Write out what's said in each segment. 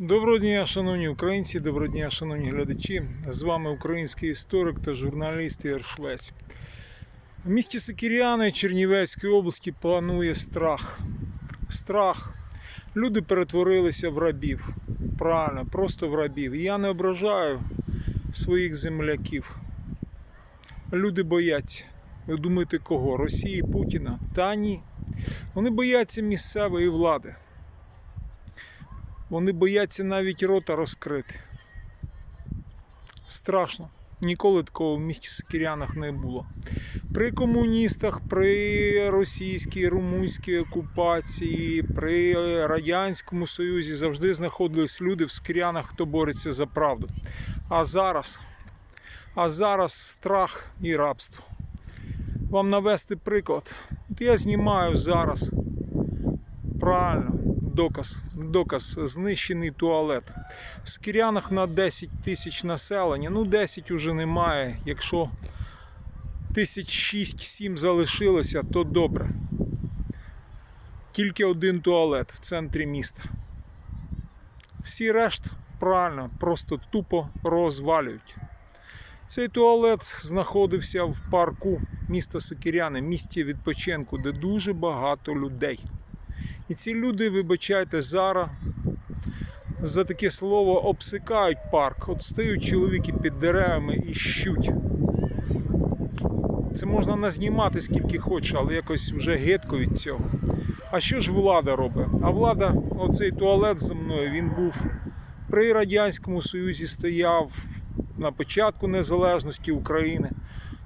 Доброго дня, шановні українці, доброго дня, шановні глядачі. З вами український історик та журналіст Ігор Швець. В місті Сокіряни Чернівецької області панує страх. Страх. Люди перетворилися в рабів. Правильно, просто в рабів. І я не ображаю своїх земляків. Люди бояться. Ви думаєте, кого? Росії, Путіна? Та ні. Вони бояться місцевої влади. Вони бояться навіть рота розкрити. Страшно. Ніколи такого в місті Сокирянах не було. При комуністах, при російській, румунській окупації, при Радянському Союзі завжди знаходились люди в Скірянах, хто бореться за правду. А зараз, а зараз страх і рабство. Вам навести приклад. От я знімаю зараз. Правильно, доказ, доказ, знищений туалет. В Скірянах на 10 тисяч населення, ну 10 уже немає. Якщо тисяч 6-7 залишилося, то добре. Тільки один туалет в центрі міста. Всі решт правильно, просто тупо розвалюють. Цей туалет знаходився в парку міста Сокіряни, місті відпочинку, де дуже багато людей. І ці люди, вибачайте, зараз за таке слово обсикають парк. От стають чоловіки під деревами і щуть. Це можна назнімати скільки хоче, але якось вже гидко від цього. А що ж влада робить? А влада, оцей туалет за мною, він був при Радянському Союзі стояв на початку незалежності України.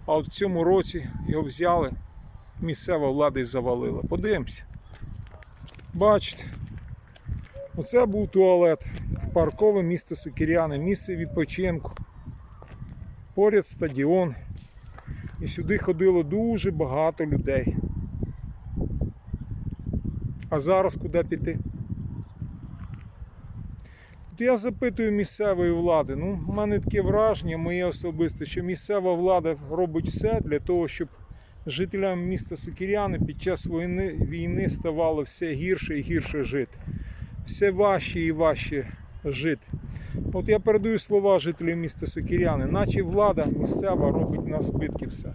А от в цьому році його взяли, місцева влада і завалила. Подивимося. Бачите, оце був туалет паркове місто Сокіряни, місце відпочинку. Поряд стадіон. І сюди ходило дуже багато людей. А зараз куди піти? От я запитую місцевої влади. Ну, в мене таке враження, моє особисте, що місцева влада робить все для того, щоб жителям міста Сокіряни під час війни, війни ставало все гірше і гірше жити. Все важче і важче жити. От я передаю слова жителів міста Сокіряни, наче влада місцева робить на збитки все.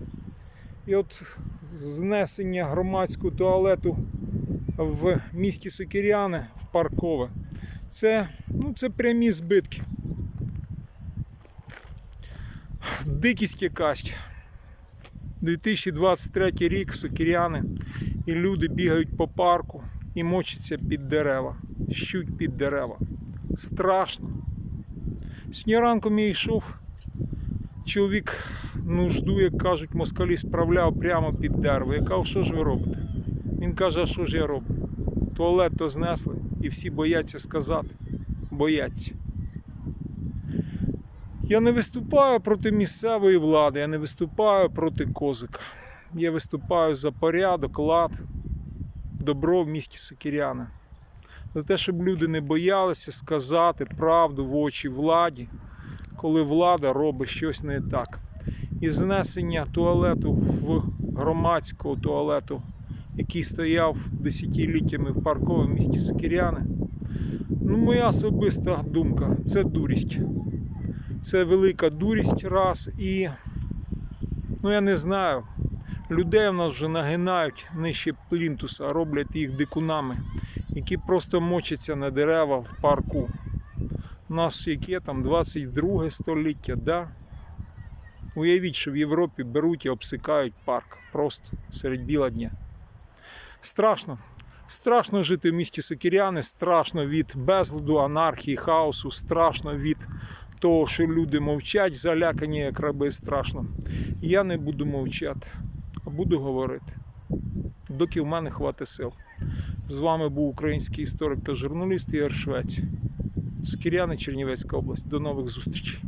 І от знесення громадського туалету в місті Сокіряни в паркове. Це, ну, це прямі збитки. Дикість якась. 2023 рік сокіряни і люди бігають по парку і мочаться під дерева, щуть під дерева. Страшно. Сьогодні ранком я йшов, чоловік нужду, як кажуть, москалі справляв прямо під дерево. Я кажу, що ж ви робите? Він каже, а що ж я роблю? Туалет то знесли і всі бояться сказати. Бояться. Я не виступаю проти місцевої влади, я не виступаю проти козика. Я виступаю за порядок, лад, добро в місті Сокіряна. За те, щоб люди не боялися сказати правду в очі владі, коли влада робить щось не так. І знесення туалету в громадського туалету, який стояв десятиліттями в парковому місті Сокіряни. Ну, моя особиста думка це дурість. Це велика дурість раз і, ну я не знаю, людей в нас вже нагинають нижче плінтуса, роблять їх дикунами, які просто мочаться на дерева в парку. У нас яке там 22 століття, да? Уявіть, що в Європі беруть і обсикають парк просто серед біла дня. Страшно. Страшно жити в місті Сокіряни, страшно від безладу, анархії, хаосу, страшно від того, що люди мовчать, залякані як раби, страшно. Я не буду мовчати, а буду говорити, доки в мене хватить сил. З вами був український історик та журналіст Ігор Швець. Сокіряни, Чернівецька область. До нових зустрічей.